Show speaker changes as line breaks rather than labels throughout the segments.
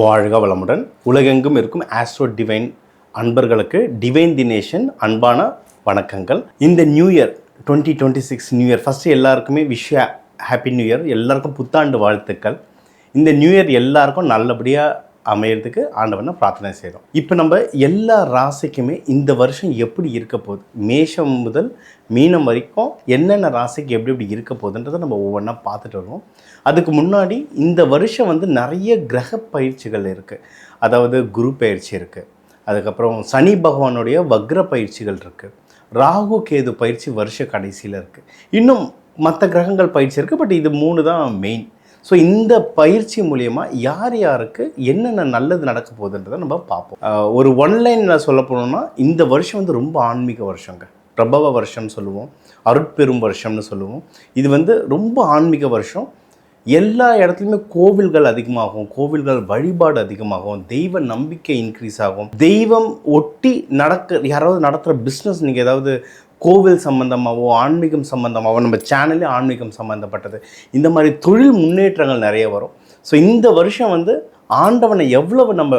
வாழ்க வளமுடன். உலகெங்கும் இருக்கும் ஆஸ்ட்ரோ டிவைன் அன்பர்களுக்கு டிவைன் தினேஷன் அன்பான வணக்கங்கள். இந்த new year twenty twenty six new year first எல்லாருக்குமே விஷ் ஹாப்பி நியூ இயர் எல்லாருக்கும் புத்தாண்டு வாழ்த்துக்கள். இந்த நியூ இயர் எல்லாருக்கும் நல்லபடியாக அமையறதுக்கு ஆண்டவனை பிரார்த்தனை செய்கிறோம் இப்போ நம்ம எல்லா ராசிக்குமே இந்த வருஷம் எப்படி இருக்க போகுது? மேஷம் முதல் மீனம் வரைக்கும் என்னென்ன ராசிக்கு எப்படி எப்படி இருக்க போகுதுன்றதை நம்ம ஒவ்வொன்றா பார்த்துட்டு வருவோம். அதுக்கு முன்னாடி இந்த வருஷம் வந்து நிறைய கிரக பயிற்சிகள் இருக்குது அதாவது குரு பயிற்சி இருக்குது அதுக்கப்புறம் சனி பகவானுடைய வக்ர பயிற்சிகள் இருக்குது ராகு கேது பயிற்சி வருஷ கடைசியில் இருக்குது இன்னும் மற்ற கிரகங்கள் பயிற்சி இருக்குது பட் இது மூணு தான் மெயின் ஸோ இந்த பயிற்சி மூலயமா யார் யாருக்கு என்னென்ன நல்லது நடக்க போகுதுன்றதை நம்ம பார்ப்போம். ஒரு ஒன்லைனில் சொல்ல போனோம்னா இந்த வருஷம் வந்து ரொம்ப ஆன்மீக வருஷங்க. பிரபவ வருஷம்னு சொல்லுவோம் அருட்பெரும் வருஷம்னு சொல்லுவோம். இது வந்து ரொம்ப ஆன்மீக வருஷம். எல்லா இடத்துலையுமே கோவில்கள் அதிகமாகும் கோவில்கள் வழிபாடு அதிகமாகும் தெய்வ நம்பிக்கை இன்க்ரீஸ் ஆகும். தெய்வம் ஒட்டி நடக்க யாராவது நடத்துகிற பிஸ்னஸ் நீங்கள் ஏதாவது கோவில் சம்பந்தமாகவோ ஆன்மீகம் சம்பந்தமாகவோ நம்ம சேனலே ஆன்மீகம் சம்மந்தப்பட்டது இந்த மாதிரி தொழில் முன்னேற்றங்கள் நிறைய வரும். ஸோ இந்த வருஷம் வந்து ஆண்டவனை எவ்வளவு நம்ம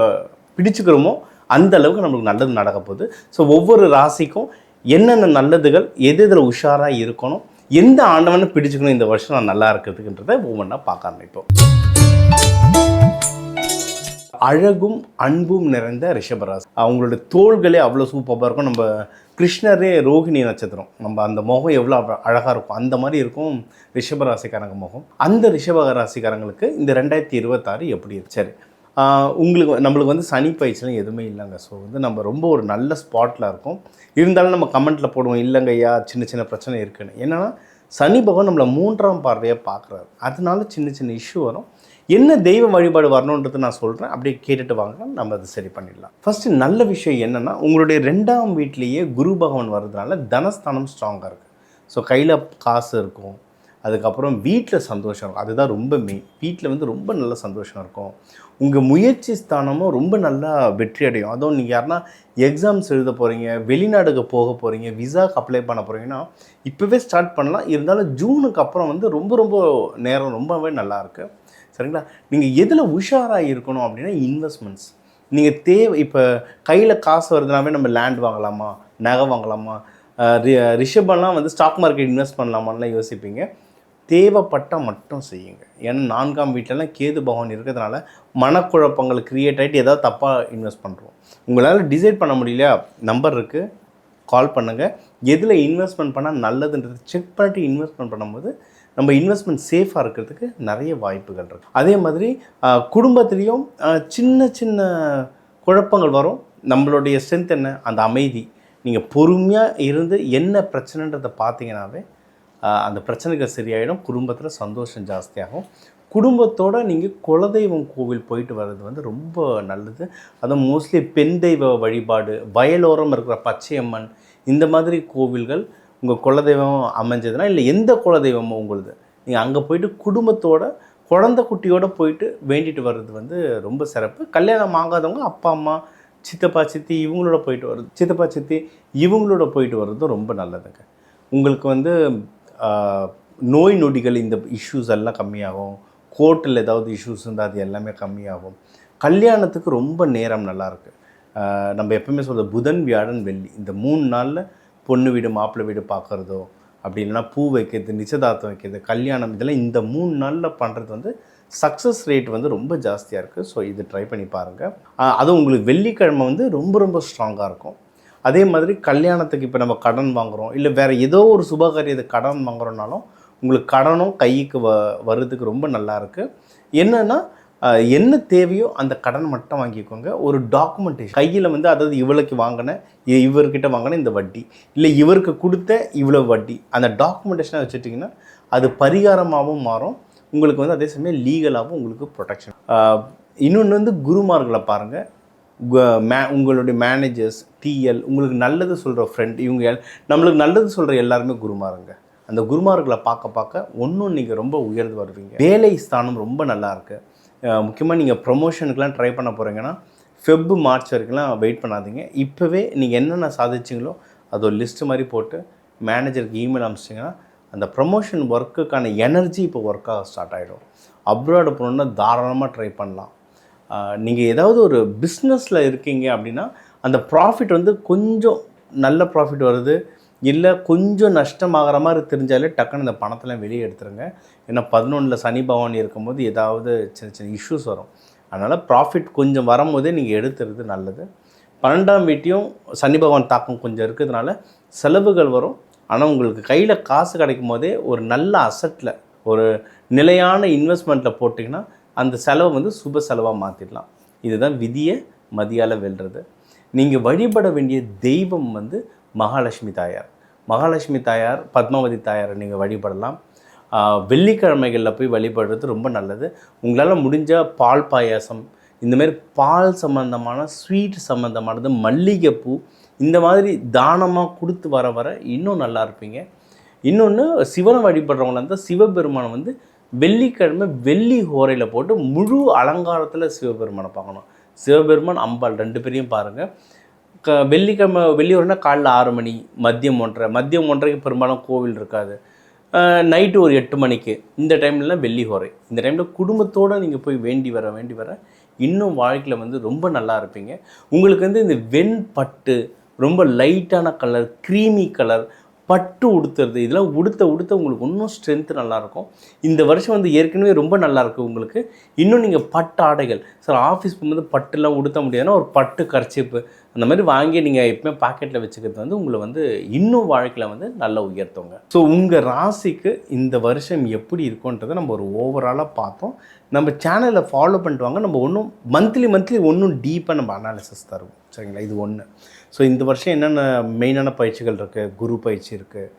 பிடிச்சுக்கிறோமோ அந்த அளவுக்கு நம்மளுக்கு நல்லது நடக்க போகுது. ஸோ ஒவ்வொரு ராசிக்கும் என்னென்ன நல்லதுகள் எது இதில் உஷாராக இருக்கணும் எந்த ஆண்டவனை பிடிச்சுக்கணும் இந்த வருஷம் நான் நல்லா இருக்கிறதுக்குன்றதை ஒவ்வொன்றா பார்க்க ஆரம்பிப்போம். அழகும் அன்பும் நிறைந்த ரிஷபராசி அவங்களோட தோள்களே அவ்வளோ சூப்பராக இருக்கும். நம்ம கிருஷ்ணரே ரோகிணி நட்சத்திரம். நம்ம அந்த முகம் எவ்வளோ அழகாக இருக்கும். அந்த மாதிரி இருக்கும் ரிஷபராசிக்காரங்க முகம். அந்த ரிஷப ராசிக்காரங்களுக்கு இந்த ரெண்டாயிரத்தி இருபத்தாறு எப்படி இருக்கு? சரி. உங்களுக்கு நம்மளுக்கு வந்து சனி பயிற்சிலாம் எதுவுமே இல்லைங்க. ஸோ வந்து நம்ம ரொம்ப ஒரு நல்ல ஸ்பாட்டில் இருக்கும். இருந்தாலும் நம்ம கமெண்ட்டில் போடுவோம் இல்லைங்க ஐயா சின்ன சின்ன பிரச்சனை இருக்குன்னு. என்னென்னா சனி பகவான் நம்மளை மூன்றாம் பார்வையாக பார்க்குறாரு. அதனால சின்ன சின்ன இஷ்யூ வரும். என்ன தெய்வ வழிபாடு வரணுன்றது நான் சொல்கிறேன் அப்படியே கேட்டுட்டு வாங்க. நம்ம அதை சரி பண்ணிடலாம். ஃபஸ்ட்டு நல்ல விஷயம் என்னென்னா உங்களுடைய ரெண்டாம் வீட்லேயே குரு பகவான் வர்றதுனால தனஸ்தானம் ஸ்ட்ராங்காக இருக்குது ஸோ கையில் காசு இருக்கும். அதுக்கப்புறம் வீட்டில் சந்தோஷம் இருக்கும். அதுதான் ரொம்ப மெயின் வீட்டில் வந்து ரொம்ப நல்ல சந்தோஷம் இருக்கும். உங்கள் முயற்சி ஸ்தானமும் ரொம்ப நல்லா வெற்றி அடையும். அதுவும் நீங்கள் யாருன்னா எக்ஸாம்ஸ் எழுத போகிறீங்க வெளிநாடுக்கு போக போகிறீங்க விசாக்கு அப்ளை பண்ண போகிறீங்கன்னா இப்போவே ஸ்டார்ட் பண்ணலாம். இருந்தாலும் ஜூனுக்கு அப்புறம் வந்து ரொம்ப ரொம்ப நேரம் ரொம்பவே நல்லாயிருக்கு சரிங்களா? நீங்கள் எதில் உஷாராக இருக்கணும் அப்படின்னா இன்வெஸ்ட்மெண்ட்ஸ் நீங்கள் தேவை இப்போ கையில் காசு வருதுனாவே நம்ம லேண்ட் வாங்கலாமா? நகை வாங்கலாமா? ரிஷபெல்லாம் ரி- வந்து ஸ்டாக் மார்க்கெட் இன்வெஸ்ட் பண்ணலாமான்லாம் யோசிப்பீங்க. தேவைப்பட்டால் மட்டும் செய்யுங்க. ஏன்னா நான்காம் வீட்டிலலாம் கேது பகவான் இருக்கிறதுனால மனக்குழப்பங்கள் க்ரியேட் ஆகிட்டு ஏதாவது தப்பாக இன்வெஸ்ட் பண்ணுறோம் உங்களால் டிசைட் பண்ண முடியலையா? நம்பர் இருக்குது கால் பண்ணுங்கள் எதில் இன்வெஸ்ட்மெண்ட் பண்ணால் நல்லதுன்றது செக் பண்ணிட்டு இன்வெஸ்ட்மெண்ட் பண்ணும்போது நம்ம இன்வெஸ்ட்மெண்ட் சேஃபாக இருக்கிறதுக்கு நிறைய வாய்ப்புகள் இருக்குது அதே மாதிரி குடும்பத்துலேயும் சின்ன சின்ன குழப்பங்கள் வரும். நம்மளுடைய ஸ்ட்ரென்த் என்ன? அந்த அமைதி. நீங்கள் பொறுமையாக இருந்து என்ன பிரச்சனைன்றதை பார்த்தீங்கன்னாவே அந்த பிரச்சனைகள் சரியாயிடும். குடும்பத்தில் சந்தோஷம் ஜாஸ்தியாகும். குடும்பத்தோடு நீங்கள் குலதெய்வம் கோவில் போயிட்டு வர்றது வந்து ரொம்ப நல்லது. அதுவும் மோஸ்ட்லி பெண் தெய்வ வழிபாடு வயலோரம் இருக்கிற பச்சையம்மன் இந்த மாதிரி கோவில்கள் உங்கள் குலதெய்வம் அமைஞ்சதுன்னா இல்லை எந்த குலதெய்வமோ உங்களுது நீங்கள் அங்கே போயிட்டு குடும்பத்தோட குழந்தை குட்டியோட போயிட்டு வேண்டிட்டு வர்றது வந்து ரொம்ப சிறப்பு. கல்யாணம் ஆகாதவங்க அப்பா அம்மா சித்தப்பா சித்தி இவங்களோட போயிட்டு வர்றது சித்தப்பா சித்தி இவங்களோட போயிட்டு வர்றதும் ரொம்ப நல்லதுங்க. உங்களுக்கு வந்து நோய் நொடிகள் இந்த இஷ்யூஸ் எல்லாம் கம்மியாகும். கோர்ட்டில் ஏதாவது இஷ்யூஸ் இருந்தால் அது எல்லாமே கம்மியாகும். கல்யாணத்துக்கு ரொம்ப நேரம் நல்லாயிருக்கு நம்ம எப்பவுமே சொல்கிறது புதன் வியாழன் வெள்ளி இந்த மூணு நாளில் பொண்ணு வீடு மாப்பிள்ளை வீடு பார்க்குறதோ அப்படி இல்லைன்னா பூ வைக்கிறது நிச்சயதார்த்தம் வைக்கிறது கல்யாணம் இதெல்லாம் இந்த மூணு நாளில் பண்ணுறது வந்து சக்ஸஸ் ரேட் வந்து ரொம்ப ஜாஸ்தியாக இருக்குது ஸோ இது ட்ரை பண்ணி பாருங்கள் அதுவும் உங்களுக்கு வெள்ளிக்கிழமை வந்து ரொம்ப ரொம்ப ஸ்ட்ராங்காக இருக்கும். அதே மாதிரி கல்யாணத்துக்கு இப்போ நம்ம கடன் வாங்குகிறோம் இல்லை வேறு ஏதோ ஒரு சுபகாரியத்தை கடன் வாங்குகிறோம்னாலும் உங்களுக்கு கடனும் கைக்கு வ வர்றதுக்கு ரொம்ப நல்லா இருக்குது என்னென்னா என்ன தேவையோ அந்த கடன் மட்டும் வாங்கிக்கோங்க. ஒரு டாக்குமெண்டேஷன் கையில் வந்து அதாவது இவளுக்கு வாங்கின இவர்கிட்ட வாங்கின இந்த வட்டி. இல்லை இவருக்கு கொடுத்த இவ்வளோ வட்டி. அந்த டாக்குமெண்டேஷனை வச்சுட்டிங்கன்னா அது பரிகாரமாகவும் மாறும். உங்களுக்கு வந்து அதே சமயம் லீகலாகவும் உங்களுக்கு ப்ரொடெக்ஷன் இன்னொன்று வந்து குருமார்களை பாருங்கள் மே உங்களுடைய மேனேஜர்ஸ் டிஎல் உங்களுக்கு நல்லது சொல்கிற ஃப்ரெண்ட் இவங்க நம்மளுக்கு நல்லது சொல்கிற எல்லாருமே குருமாருங்க. அந்த குருமார்களை பார்க்க பார்க்க ஒன்றும் நீங்கள் ரொம்ப உயர்ந்து வருவீங்க. வேலை ஸ்தானம் ரொம்ப நல்லா இருக்குது முக்கியமாக நீங்கள் ப்ரொமோஷனுக்குலாம் ட்ரை பண்ண போகிறீங்கன்னா ஃபெப்பு மார்ச் வரைக்கும்லாம் வெயிட் பண்ணாதீங்க. இப்போவே நீங்கள் என்னென்ன சாதிச்சிங்களோ அது ஒரு லிஸ்ட்டு மாதிரி போட்டு மேனேஜருக்கு இமெயில் அனுப்பிச்சிங்கன்னா அந்த ப்ரமோஷன் ஒர்க்குக்கான எனர்ஜி இப்போ ஒர்க்காக ஸ்டார்ட் ஆகிடும் அப்ராடு போகணுன்னா தாராளமாக ட்ரை பண்ணலாம். நீங்கள் ஏதாவது ஒரு பிஸ்னஸில் இருக்கீங்க அப்படின்னா அந்த ப்ராஃபிட் வந்து கொஞ்சம் நல்ல ப்ராஃபிட் வருது. இல்லை கொஞ்சம் நஷ்டமாகிற மாதிரி தெரிஞ்சாலே டக்குன்னு இந்த பணத்தெல்லாம் வெளியே எடுத்துருங்க. ஏன்னா பதினொன்றில் சனி பவானி இருக்கும்போது ஏதாவது சின்ன சின்ன இஷ்யூஸ் வரும். அதனால் ப்ராஃபிட் கொஞ்சம் வரும்போதே நீங்கள் எடுத்துறது நல்லது. பன்னெண்டாம் வீட்டையும் சனி பகவான் தாக்கம் கொஞ்சம் இருக்கிறதுனால செலவுகள் வரும். ஆனால் உங்களுக்கு கையில் காசு கிடைக்கும் போதே ஒரு நல்ல அசட்டில் ஒரு நிலையான இன்வெஸ்ட்மெண்ட்டில் போட்டிங்கன்னா அந்த செலவை வந்து சுப செலவாக மாற்றிடலாம் இதுதான் விதியை மதியால் வெல்றது. நீங்கள் வழிபட வேண்டிய தெய்வம் வந்து மகாலட்சுமி தாயார். மகாலட்சுமி தாயார் பத்மாவதி தாயாரை நீங்கள் வழிபடலாம். வெள்ளிக்கிழமைகளில் போய் வழிபடுறது ரொம்ப நல்லது. உங்களால் முடிஞ்ச பால் பாயாசம் இந்தமாரி பால் சம்மந்தமான ஸ்வீட் சம்மந்தமானது மல்லிகைப்பூ இந்த மாதிரி தானமாக கொடுத்து வர வர இன்னும் நல்லா இருப்பீங்க. இன்னொன்று சிவனை வழிபடுறவங்களா இருந்தால் சிவபெருமானை வந்து வெள்ளிக்கிழமை வெள்ளி ஹோரையில் போட்டு முழு அலங்காரத்தில் சிவபெருமானை பார்க்கணும். சிவபெருமான் அம்பாள் ரெண்டு பேரையும் பாருங்கள் க வெள்ளிக்கிழமை வெள்ளியூர்னா காலைல ஆறு மணி மதியம் ஒன்றரை. மதியம் ஒன்றரைக்கு பெரும்பாலும் கோவில் இருக்காது. நைட்டு ஒரு எட்டு மணிக்கு. இந்த டைம்லலாம் வெள்ளி ஹோரை. இந்த டைமில் குடும்பத்தோடு நீங்கள் போய் வேண்டி வர வேண்டி வர இன்னும் வாழ்க்கையில் வந்து ரொம்ப நல்லா இருப்பீங்க. உங்களுக்கு வந்து இந்த வெண்பட்டு ரொம்ப லைட்டான கலர் க்ரீமி கலர் பட்டு உடுத்துறது. இதெல்லாம் உடுத்த உடுத்த உங்களுக்கு இன்னும் ஸ்ட்ரென்த்து நல்லாயிருக்கும். இந்த வருஷம் வந்து ஏற்கனவே ரொம்ப நல்லாயிருக்கு உங்களுக்கு. இன்னும் நீங்கள் பட்டு ஆடைகள். சார் ஆஃபீஸ் போகும்போது பட்டுலாம் உடுத்த முடியாதுன்னா ஒரு பட்டு கர்ச்சிப்பு. அந்த மாதிரி வாங்கி நீங்கள் எப்பவுமே பாக்கெட்டில் வச்சுக்கிறது வந்து உங்களை வந்து இன்னும் வாழ்க்கையில் வந்து நல்லா உயர்த்துங்க. ஸோ உங்கள் ராசிக்கு இந்த வருஷம் எப்படி இருக்குன்றதை நம்ம ஒரு ஓவராலாக பார்த்தோம். நம்ம சேனலை ஃபாலோ பண்ணிட்டு வாங்க நம்ம ஒன்றும் மந்த்லி மந்த்லி ஒன்றும் டீப்பாக நம்ம அனாலிசிஸ் தருவோம். சரிங்களா? இது ஒன்று ஸோ இந்த வருஷம் என்னென்ன மெயினான பயிற்சிகள் இருக்குது குரு பயிற்சி இருக்குது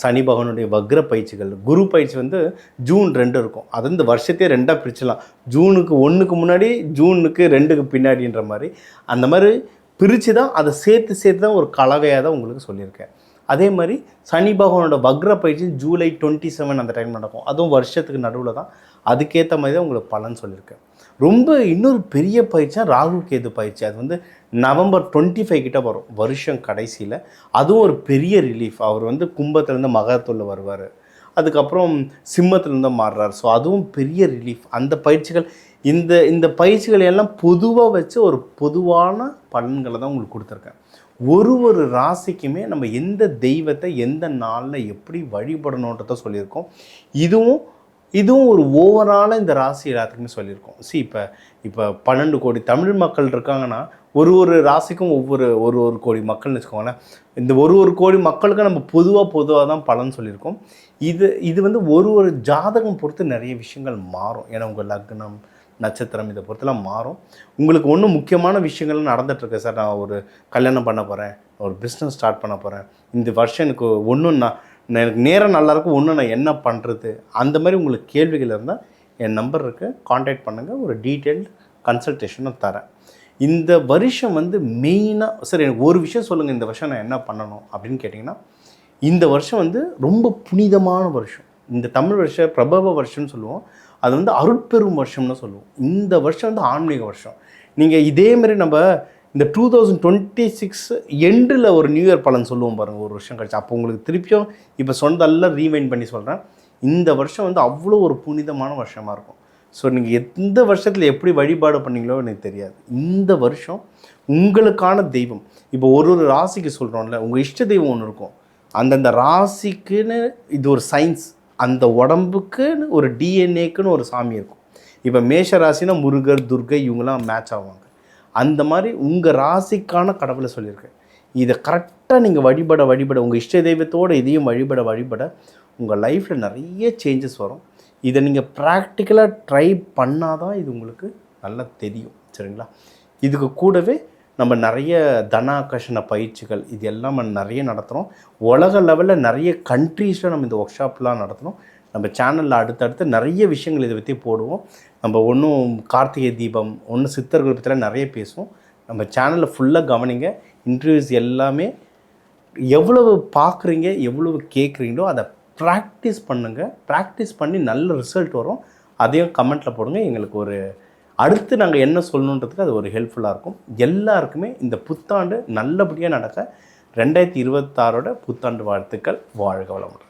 சனி பகவானுடைய வக்ர பயிற்சிகள். குரு பயிற்சி வந்து ஜூன் ரெண்டு இருக்கும். அது இந்த வருஷத்தையே ரெண்டாக பிரிச்சலாம். ஜூனுக்கு ஒன்றுக்கு முன்னாடி ஜூனுக்கு ரெண்டுக்கு பின்னாடின்ற மாதிரி. அந்த மாதிரி பிரித்து தான் அதை சேர்த்து சேர்த்து தான் ஒரு கலவையாக தான் உங்களுக்கு சொல்லியிருக்கேன். அதே மாதிரி சனி பகவானோட வக்ர பயிற்சி ஜூலை டுவெண்ட்டி செவன் அந்த டைம் நடக்கும். அதுவும் வருஷத்துக்கு நடுவில் தான் அதுக்கேற்ற மாதிரி தான் உங்களுக்கு பலன் சொல்லியிருக்கேன். ரொம்ப இன்னொரு பெரிய பயிற்சியாக ராகு கேது பயிற்சி. அது வந்து நவம்பர் டுவெண்ட்டி ஃபைவ் கிட்ட வரும். வருஷம் கடைசியில். அதுவும் ஒரு பெரிய ரிலீஃப் அவர் வந்து கும்பத்துலேருந்து மகரத்துள்ள வருவார். அதுக்கப்புறம் சிம்மத்துலேருந்து மாறுறார். ஸோ அதுவும் பெரிய ரிலீஃப் அந்த பயிற்சிகள் இந்த இந்த பயிற்சிகளை எல்லாம் பொதுவாக வச்சு ஒரு பொதுவான பலன்களை தான் உங்களுக்கு கொடுத்துருக்கேன். ஒரு ஒரு ராசிக்குமே நம்ம எந்த தெய்வத்தை எந்த நாளில் எப்படி வழிபடணுன்றத சொல்லியிருக்கோம். இதுவும் இதுவும் ஒரு ஓவராலாக இந்த ராசி எல்லாத்துக்குமே சொல்லியிருக்கோம். சி இப்போ இப்போ பன்னெண்டு கோடி தமிழ் மக்கள் இருக்காங்கன்னா ஒரு ஒரு ராசிக்கும் ஒவ்வொரு ஒரு ஒரு கோடி மக்கள்னு வச்சுக்கோங்களேன். இந்த ஒரு ஒரு கோடி மக்களுக்கும் நம்ம பொதுவாக பொதுவாக தான் பலன் சொல்லியிருக்கோம். இது இது வந்து ஒரு ஒரு ஜாதகம் பொறுத்து நிறைய விஷயங்கள் மாறும். ஏன்னா உங்கள் லக்னம் நட்சத்திரம் இதை பொறுத்தெல்லாம் மாறும். உங்களுக்கு ஒன்றும் முக்கியமான விஷயங்கள் நடந்துகிட்ருக்கு சார் நான் ஒரு கல்யாணம் பண்ண போகிறேன் ஒரு பிஸ்னஸ் ஸ்டார்ட் பண்ண போகிறேன் இந்த வருஷம் எனக்கு ஒன்றும் நான் எனக்கு நேரம் நல்லாயிருக்கும் ஒன்று நான் என்ன பண்ணுறது அந்த மாதிரி உங்களுக்கு கேள்விகள் இருந்தால் என் நம்பர் இருக்குது காண்டாக்ட் பண்ணுங்கள் ஒரு டீட்டெயில்டு கன்சல்டேஷனும் தரேன். இந்த வருஷம் வந்து மெயினாக சார் எனக்கு ஒரு விஷயம் சொல்லுங்கள் இந்த வருஷம் நான் என்ன பண்ணணும் அப்படின்னு கேட்டிங்கன்னா இந்த வருஷம் வந்து ரொம்ப புனிதமான வருஷம். இந்த தமிழ் வருஷ பிரபவ வருஷம்னு சொல்லுவோம். அது வந்து அருட்பெரும் வருஷம்னு சொல்லுவோம். இந்த வருஷம் வந்து ஆன்மீக வருஷம். நீங்கள் இதே மாதிரி நம்ம இந்த டூ தௌசண்ட் டுவெண்ட்டி சிக்ஸ் எண்டில் ஒரு நியூ இயர் பலன் சொல்லுவோம் பாருங்கள் ஒரு வருஷம் கழிச்சு. அப்போ உங்களுக்கு திருப்பியும் இப்போ சொன்னதெல்லாம் ரீவைண்ட் பண்ணி சொல்கிறேன் இந்த வருஷம் வந்து அவ்வளோ ஒரு புனிதமான வருஷமாக இருக்கும். ஸோ நீங்கள் எந்த வருஷத்தில் எப்படி வழிபாடு பண்ணீங்களோ எனக்கு தெரியாது. இந்த வருஷம் உங்களுக்கான தெய்வம். இப்போ ஒரு ஒரு ராசிக்கு சொல்கிறோம்ல உங்கள் இஷ்ட தெய்வம் ஒன்று இருக்கும். அந்தந்த ராசிக்குன்னு இது ஒரு சயின்ஸ் அந்த உடம்புக்குன்னு ஒரு டிஎன்ஏக்குன்னு ஒரு சாமி இருக்கும். இப்போ மேஷ ராசினா முருகர் துர்கை இவங்கெல்லாம் மேட்ச் ஆவாங்க. அந்த மாதிரி உங்கள் ராசிக்கான கடவுளை சொல்லியிருக்கேன் இதை கரெக்டாக நீங்கள் வழிபட வழிபட உங்கள் இஷ்ட தெய்வத்தோடு இதையும் வழிபட வழிபட உங்கள் லைஃப்பில் நிறைய சேஞ்சஸ் வரும். இதை நீங்கள் ப்ராக்டிக்கலாக ட்ரை பண்ணால் தான் இது உங்களுக்கு நல்லா தெரியும். சரிங்களா? இதுக்கு கூடவே நம்ம நிறைய தனாகர்ஷண பயிற்சிகள் இது எல்லாம் நம்ம நிறைய நடத்துகிறோம் உலக லெவலில் நிறைய கண்ட்ரீஸில் நம்ம இந்த ஒர்க் ஷாப்லாம் நடத்துகிறோம் நம்ம சேனலில் அடுத்தடுத்து நிறைய விஷயங்கள் இதை பற்றி போடுவோம். நம்ம ஒன்றும் கார்த்திகை தீபம் ஒன்று சித்தர்கள் பற்றிலாம் நிறைய பேசுவோம். நம்ம சேனலில் ஃபுல்லாக கவனிங்க. இன்டர்வியூஸ் எல்லாமே எவ்வளவு பார்க்குறீங்க எவ்வளவு கேட்குறீங்களோ அதை ப்ராக்டிஸ் பண்ணுங்கள் ப்ராக்டிஸ் பண்ணி நல்ல ரிசல்ட் வரும். அதையும் கமெண்ட்டில் போடுங்க. எங்களுக்கு ஒரு அடுத்து நாங்கள் என்ன சொல்லணுன்றதுக்கு அது ஒரு ஹெல்ப்ஃபுல்லாக இருக்கும். எல்லாருக்குமே இந்த புத்தாண்டு நல்லபடியாக நடக்க. ரெண்டாயிரத்தி இருபத்தாறோட புத்தாண்டு வாழ்த்துக்கள். வாழ்க வளமுடன்.